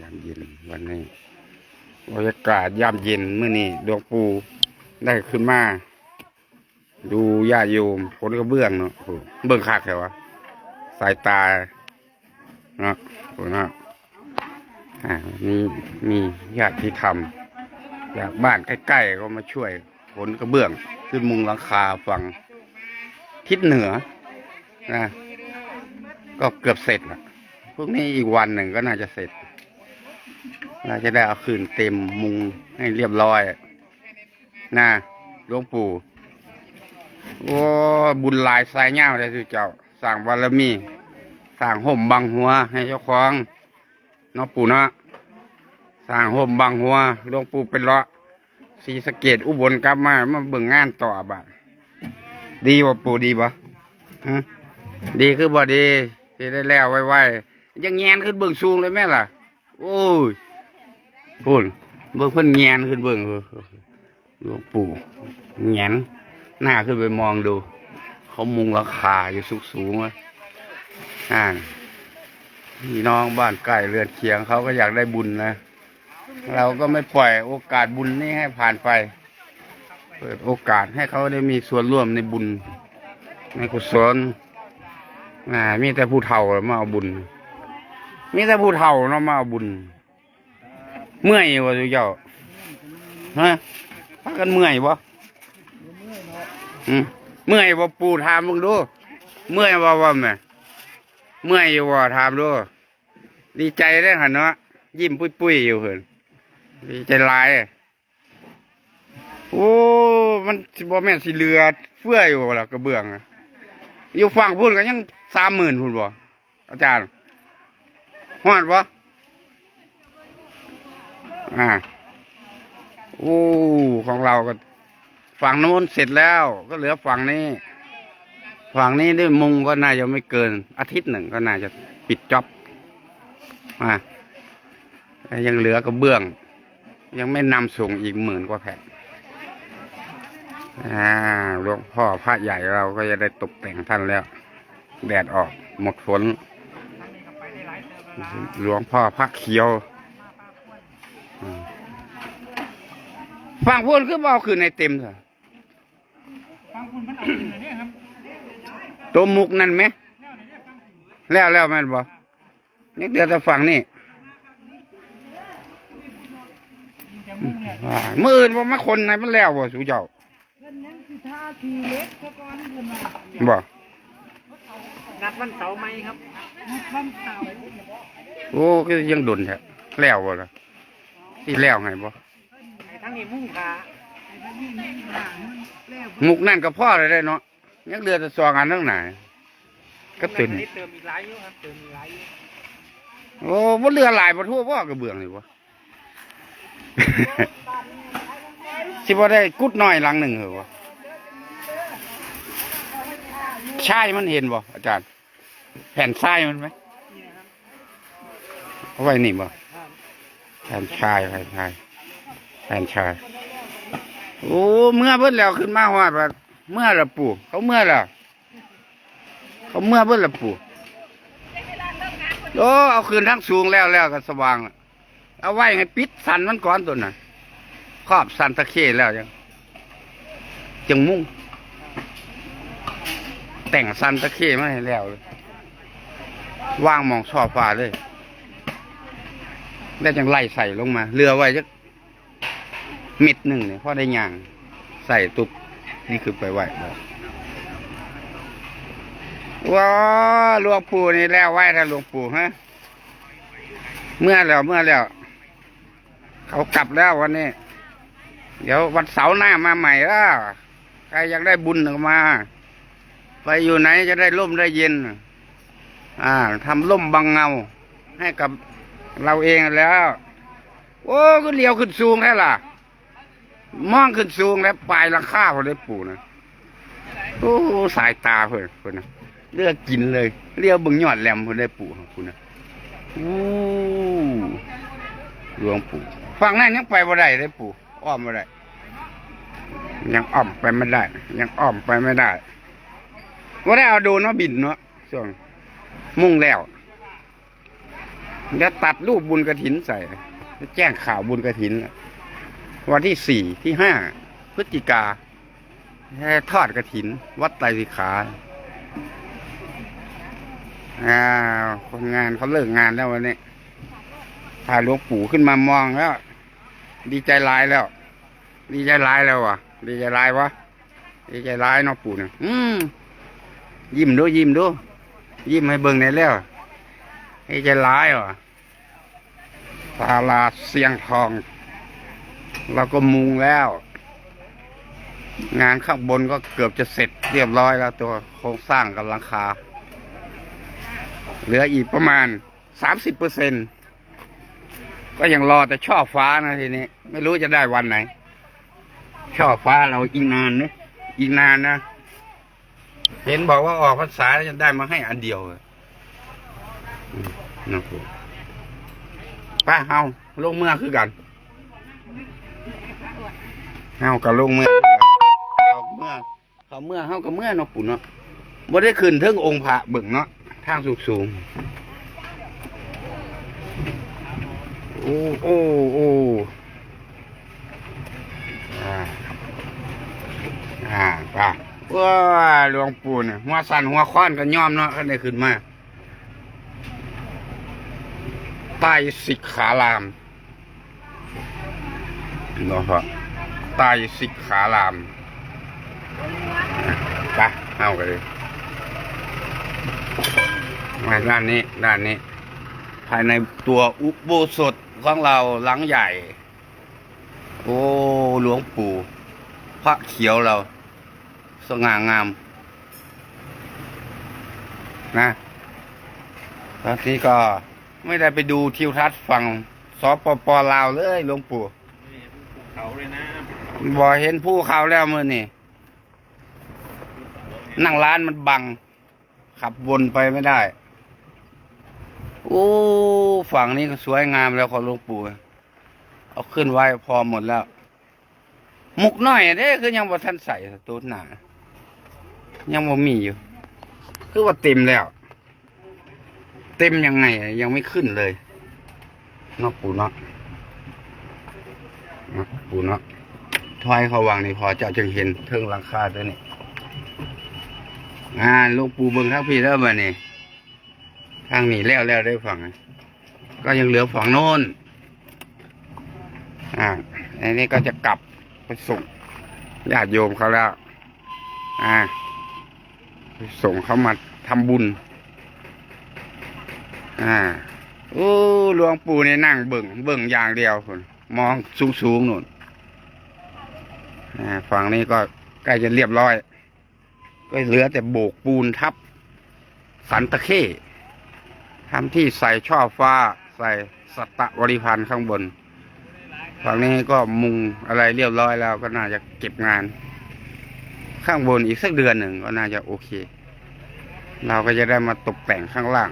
ยามเย็นวันนี้บรรยากาศยามเย็นเมื่อนี้ดวงปูได้ขึ้นมา ดูญาโยมผลกระเบื้องเนาะเบื้องคักแถวะสายตาเนาะโอ้เนาะอ่านี่มีญาติที่ทำจากบ้านใกล้ๆก็มาช่วยผลกระเบื้อง ขึ้นมุงหลังคาฝั่งทิศเหนือนะก็เกือบเสร็จละพวกนี้อีกวันหนึ่งก็น่าจะเสร็จ เราจะได้เอาคืนเต็มมุงให้เรียบร้อยนะหลวงปู่ โอ้บุญหลายสายเงาเลยสุเจ้าสั่งบารมีสั่งห่มบังหัว ให้เจ้าของน้องปู่เนาะสั่งห่มบังหัวหลวงปู่เป็นเลาะสีสะเกตอุบลกลับมามาเบิ่งงานต่อบัดดีบ่ปู่ดีบ่ฮะดีคือบ่ดีที่ได้แล้วไวๆยังแงนขึ้นเบิ่งสูงเลยแม่ล่ะ โอ้ย พูดเบิ่งเพิ่นแงนขึ้นเบิ่งเออหลวงปู่แงนหน้าขึ้นไปมองดู เขามุงราคาอยู่สูงสูงๆอะอ่าพี่น้องบ้านใกล้เรือนเคียงเขาก็อยากได้บุญนะ เราก็ไม่ปล่อยโอกาสบุญนี้ให้ผ่านไป เปิดโอกาสให้เขาได้มีส่วนร่วมในบุญ ในกุศลอ่ามีแต่ผู้เฒ่ามาเอาบุญ มีแต่ผู้เฒ่าเนาะมาเอาบุญ เมื่อยวะทุกเจ้าฮะพักกันเมื่อยวะอืมเมื่อยบ่ปูถามมึงดู เมื่อยบ่บ่แม่เมื่อยอยู่บ่ถามดู ดีใจได้หันเนาะยิ้มปุ้ยๆอยู่เพิ่นดีใจลายโอ้มันสิบ่แม่นสิเหลือเฟื่ออยู่บ่ล่ะกระเบื้องอะอยู่ฝั่งพุ่นก็ยังสามหมื่นพุ่นบ่อาจารย์ฮอดบ่ อ่าโอ้ของเราก็ ฝั่งโน้นเสร็จแล้ว ก็เหลือฝั่งนี้ ฝั่งนี้ด้วยมุงก็น่าจะไม่เกิน อาทิตย์หนึ่งก็น่าจะปิดจ็อบอ่ายังเหลือกระเบื้อง ยังไม่นำส่งอีกหมื่นกว่าแผ่นอ่าหลวงพ่อพระใหญ่เราก็จะได้ตกแต่งท่านแล้ว แดดออกหมดฝนหลวงพ่อพระเขียว อืมฝั่งพูนคือเบเอาคืนในเต็มเถอะฟังคุณมันเอาอยู่เนี่ยครับตัวมุกนั่นไหม แล้วแล้วแม่นบ่นี่เดือแต่ฝั่งนี่จะมุ่งเนี่ยว่ามื่ออื่นว่ามาคนไหนมันแล้วบ่สูเจ้าเพิ่นยังสิท่าทีเล็กซะก่อนเพิ่นว่าบ่นัดวันเสาร์ไหมครับ นัดวันเสาร์โอ้ก็ยังดนแท้แล้วบ่ล่ะ ที่แล้วไงบ่ไอ้ทั้งนี้มุ่งขาไอ้ทั้งนี้มุ่งขามันแล้วมุกนั่นก็พ่อเลยได้เนาะยังเดือแต่สองอันทั้งไหนก็ตื่นอัเติมอีกหลายอยู่ครับเติมอีกหลายอยู่โอ้บ่เรือหลายบ่ทั่วบ่กระเบื้องนี่บ่สิบ่ได้กุดน้อยหลังหนึ่งเหรอวะใช่มันเห็นบ่อาจารย์ แผ่นทรายมันไหมนี่นะครับเอาไว้นี่บ่ครับ แผ่นชายแผ่นชายแผ่นชายโอ้เมื่อเพิ่นแล้วขึ้นมาฮอดว่าเมื่อละปู่เขาเมื่อล้วเขาเมื่อเพิ่นละปู่โอ้เอาคืนทั้งสูงแล้วแล้วก็สว่างล้วเอาไว้ให้ปิดสันมันก่อนตัวน่ะครอบสันตะเข้แล้วยังจังมุ่ง แต่งสันตะเข้มาให้แล้วเลยวางมองช่อฟ้าเลย แล้วจังไล่ใส่ลงมา เรือไว้จักม็ดหนึ่งเนี่ยพอได้ย่าง ใส่ตุกนี่คือไปไหวแล้ว้าหลวงปู่นี่แล้วไหวท่านหลวงปู่ฮะเมื่อแล้วเมื่อแล้ว เขากลับแล้ววันนี้ เดี๋ยววันเสาร์หน้ามาใหม่ล้วใครอยากได้บุญมา ไปอยู่ไหนจะได้ร่มได้เย็น อ่าทำร่มบังเงา ให้กับ เราเองแล้ว โอ้ก็เลี้ยวขึ้นสูงแล้วล่ะ มองขึ้นสูงแล้วปลายหลังคาพอได้ปู่นะโอ้สายตาเพื่อนเพื่อนนะเลือกกินเลยเลี้ยวบึงยอดแหลมพอได้ปู่ของคุณนะโอ้หลวงปู่ฝั่งนั้นยังไปบ่ได้ได้ปู่อ้อมบ่ได้ยังอ้อมไปไม่ได้ ยังอ้อมไปไม่ได้ว่าได้เอาโดรนมาบินเนาะช่วงมุ่งแล้ว เดี๋ยวตัดรูปบุญกระถินใส่แล้วแจ้งข่าวบุญกระถิน วันที่สี่ที่ห้าพฤศจิกาทอดกระถิน วัดไตรสิขาอ่าคนงานเขาเลิกงานแล้ววันนี้พาหลวงปู่ขึ้นมามองแล้ว ดีใจร้ายแล้ว ดีใจร้ายแล้ววะดีใจร้ายวะดีใจร้ายเนาะปู่เนี่ยอืมยิ้มดูยิ้มดูยิ้มให้เบิ่งในอยแล้วดีใจร้ายวะ ศาลาเสียงทอง เราก็มุงแล้ว งานข้างบนก็เกือบจะเสร็จเรียบร้อยแล้วตัวโครงสร้างกับหลังคา เหลืออีกประมาณสามสิบเปอร์เซ็นก็ยังรอแต่ช่อฟ้านะทีนี้ ไม่รู้จะได้วันไหน ช่อฟ้าเราอีกนานนะอีกนานนะเห็นบอกว่าออกพรรษาจะได้มาให้อันเดียวนะครับ ไป้าเอาลงเมื่อคือกันเฮากับลงเมื่อเขาเมื่อเขาเมื่อเฮากับเมื่อเนาะปู่นเนาะบ่ได้ขึ้นเทิงองค์พระเบิ่งเนาะทางสูงสูงโอ้โอ้โอ้อ่าอ่าป่ะว้าหลวงปู่เนี่ยหัวสั่นหัวค้อนกันยอมเนาะคันได้ขึ้นมา ใต้สิกขารามเนาะครับใต้สิกขารามไปเอากันเลยมาด้านนี้ด้านนี้ ภายในตัวอุโบสถของเราหลังใหญ่ โอ้หลวงปู่ พระเขียวเรา สง่างาม นะตอนนี้ก็ ไม่ได้ไปดูทิวทัศน์ฝั่งสปปลาวเลยหลวงปู่เขาเลยนะบ่เห็นผู้เขาแล้วมือนี่นั่งร้านมันบัง ขับวนไปไม่ได้ โอ้ฝั่งนี้ก็สวยงามแล้วของหลวงปู่เอาขึ้นไว้พอหมดแล้ว มุกน้อยเด้คือยังบ่ทันใส่ตัวหนายังบ่มีอยู่ คือว่าเต็มแล้ว เต็มยังไงยังไม่ขึ้นเลยนาะปู่เนาะเนาะปู่เนาะถอยเขาวางนี่พอเจ้าจึงเห็นเทิงหลังคาตัวนี้อ่าลูกปูเบิงทั้งพี่แล้วมานี่ทางนี้แล้วแล้วได้ฝั่งก็ยังเหลือฝั่งโน้นอ่าอันนี้ก็จะกลับไปส่งญาติโยมเขาแล้ว อ่าไปส่งเขามาทำบุญ อ่าโอ้หลวงปู่เนี่นั่งเบิ่งเบิ่งอย่างเดียวคนมองสูงสูงนู่นอ่าฝั่งนี้ก็ใกล้จะเรียบร้อย ก็เหลือแต่โบกปูนทับ สันตะเข้ทำที่ใส่ช่อฟ้า ใส่สตะบริพันธ์ข้างบน ฝั่งนี้ก็มุงอะไรเรียบร้อยแล้วก็น่าจะเก็บงาน ข้างบนอีกสักเดือนหนึ่งก็น่าจะโอเค เราก็จะได้มาตกแต่งข้างล่าง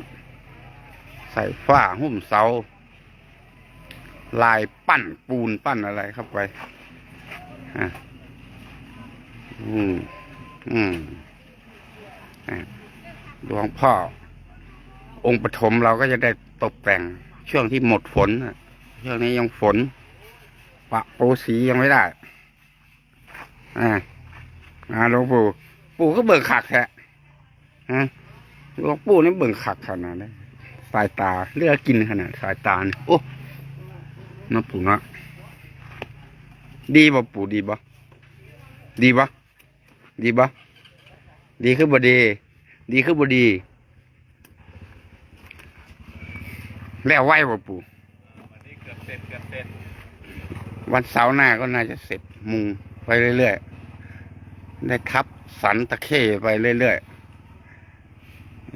ใส่ฝ้าหุ้มเสา ลายปั้นปูนปั้นอะไรเข้าไปอะอืม อืมหลวงพ่อ องค์ปฐมเราก็จะได้ตกแต่งช่วงที่หมดฝนช่วงนี้ยังฝนปะโปสียังไม่ได้อ่าอาหลวงปู่ ปู่ก็เบิ่งขักแท้ฮะหลวงปู่นี่เบิ่งขักขนาดนี้ สายตาเลือกกินขนาดสายตานี่โอ้น้าปู่เนาะดีบ่ปู่ดีบ่ดีบ่ดีบ่ดีคือบ่ดี ดีคือบ่ดี แล้วไหวบ่ปู่วันนี้เกือบเสร็จเกือบเสร็จวันเสาร์หน้าก็น่าจะเสร็จมุงไปเรื่อยๆได้ทับสันตะเข้ไปเรื่อยๆ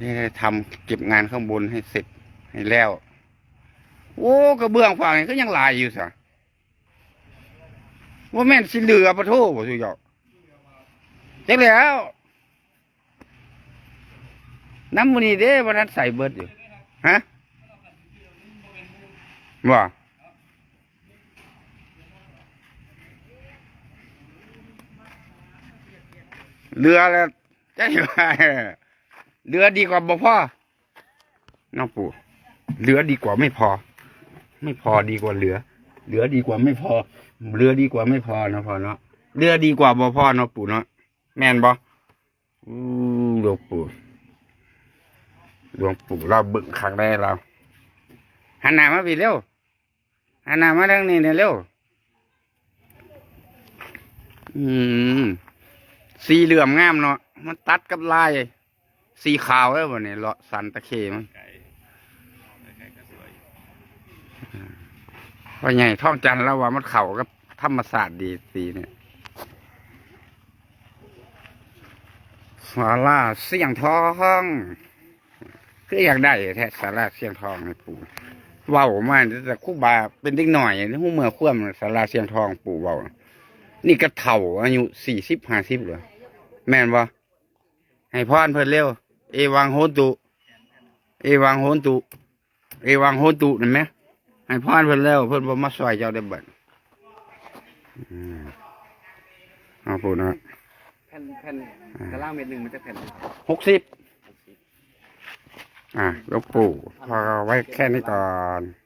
ได้ทำเก็บงานข้างบนให้เสร็จให้แล้ว โอ้กระเบื้องฝั่งนี้ก็ยังลายอยู่สะว่าแม่นสิเหลือปะโทบ่สุยอดจักแล้ว น้ำมันนี่เด้วันนั้นใส่เบิดอยู่ ฮะว่าเรือแล้วจะอยู่ ไงเรือดีกว่าบ่พ่อน้องปู่เหลือดีกว่าไม่พอ ไม่พอดีกว่าเหลือ เหลือดีกว่าไม่พอ เหลือดีกว่าไม่พอนะพอเนาะเหลือดีกว่าบ่พ่อเนาะปู่เนาะแม่นบ่อู้หลวงปู่หลวงปู่เราบึกขักได้เราหันหน้ามาพี่เร็วหันหน้ามาทางนี้เนี่ยเร็วอืมสีเหลื่อมงามเนาะมันตัดกับลาย สีขาวแล้วบ่เนี่ยเลาะสันตะเคมันไก่ไก่ก็สวยว่าไงท่องจันทร์แล้วว่ามันเข่ากับธรรมศาสตร์ดีสีเนี่ยสาราเสียงทองคืออยากได้แท้สาราเสียงทองให้ปู่เว้ามาแต่ครู่บาเป็นเด็กหน่อยหูเมื่อคว่ำสาราเสียงทองปู่เว้านี่ก็เถ่าอายุสี่สิบห้าสิบเลยแม่นบ่ให้พรเพิ่นเร็ว เอวังโหนตุ เอวังโหนตุ เอวังโหนตุนั่นไหมให้พรเพิ่นแล้วเพิ่นบ่มาซอยเจ้าได้เบิดอืมเอาพูดนะแผ่นแผ่นกระล่างเม็ดหนึ่งมันจะแผ่นหกสิบอะหลวงปู่พอไว้แค่นี้ก่อนโ